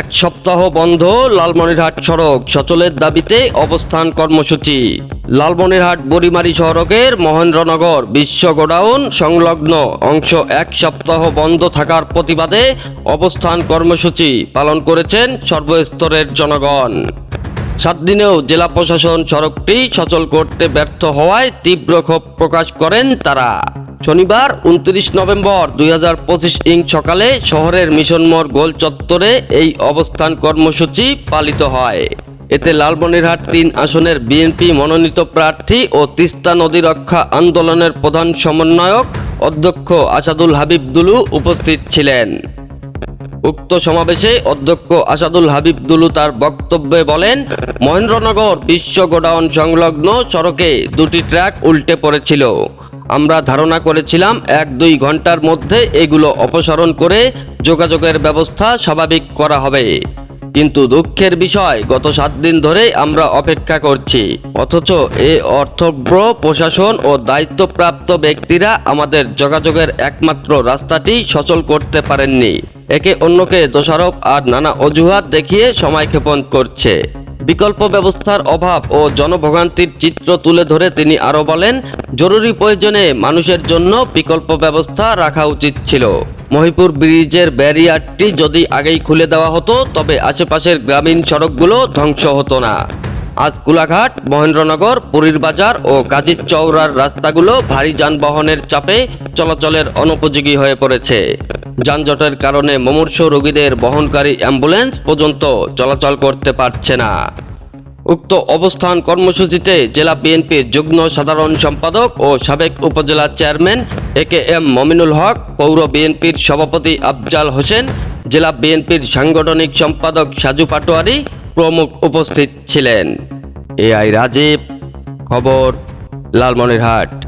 এক সপ্তাহ বন্ধ লালমনিরহাট সড়ক। সচলের দাবিতে অবস্থান কর্মসূচি। লালমনিরহাট বরিমারি সড়কের মহেন্দ্রনগর বিশ্ব গোডাউন সংলগ্ন অংশ এক সপ্তাহ বন্ধ থাকার প্রতিবাদে অবস্থান কর্মসূচি পালন করেছেন সর্বস্তরের জনগণ। সাত দিনেও জেলা প্রশাসন সড়কটি সচল করতে ব্যর্থ হওয়ায় তীব্র ক্ষোভ প্রকাশ করেন তারা। শনিবার উনত্রিশ নভেম্বর দুই হাজার পঁচিশ ইং সকালে শহরের মিশনমোড় গোল চত্বরে এই অবস্থান কর্মসূচি পালিত হয়। এতে লালমনিরহাট তিন আসনের বিএনপি মনোনীত প্রার্থী ও তিস্তা নদী রক্ষা আন্দোলনের প্রধান সমন্বয়ক অধ্যক্ষ আসাদুল হাবিব দুলু উপস্থিত ছিলেন। উক্ত সমাবেশে অধ্যক্ষ আসাদুল হাবিব দুলু তার বক্তব্যে বলেন, মহেন্দ্রনগর বিশ্ব গোডাউন সংলগ্ন সড়কে দুটি ট্র্যাক উল্টে পড়েছিল। আমরা ধারণা করেছিলাম এক দুই ঘণ্টার মধ্যে এগুলো অপসারণ করে যোগাযোগের ব্যবস্থা স্বাভাবিক করা হবে। কিন্তু দুঃখের বিষয়, গত সাত দিন ধরে আমরা অপেক্ষা করছি। অথচ এ অর্থব্র প্রশাসন ও দায়িত্বপ্রাপ্ত ব্যক্তিরা আমাদের যোগাযোগের একমাত্র রাস্তাটি সচল করতে পারেননি। একে অন্যকে দোষারোপ আর নানা অজুহাত দেখিয়ে সময় ক্ষেপণ করছে। বিকল্প ব্যবস্থার অভাব ও জনভোগান্তির চিত্র তুলে ধরে তিনি আরও বলেন, জরুরি প্রয়োজনে মানুষের জন্য বিকল্প ব্যবস্থা রাখা উচিত ছিল। মহিপুর ব্রিজের ব্যারিয়ারটি যদি আগেই খুলে দেওয়া হতো, তবে আশেপাশের গ্রামীণ সড়কগুলো ধ্বংস হতো না। আজ কুলাঘাট মহেন্দ্রনগর, পুরীর বাজার ও কাজীর চৌরার রাস্তাগুলো ভারী যানবাহনের চাপে চলাচলের অনুপযোগী হয়ে পড়েছে। যানজটের কারণে মুমূর্ষু রোগীদের বহনকারী অ্যাম্বুলেন্স পর্যন্ত চলাচল করতে পারছে না। উক্ত অবস্থান কর্মসূচিতে জেলা বিএনপির যুগ্ম সাধারণ সম্পাদক ও সাবেক upazila chairman A K M Mominul Haque, পৌর বিএনপির সভাপতি আফজাল হোসেন, জেলা বিএনপির সাংগঠনিক সম্পাদক সাজু পাটোয়ারি প্রমুখ উপস্থিত ছিলেন। এআই রাজীব খবর লালমনিরহাট।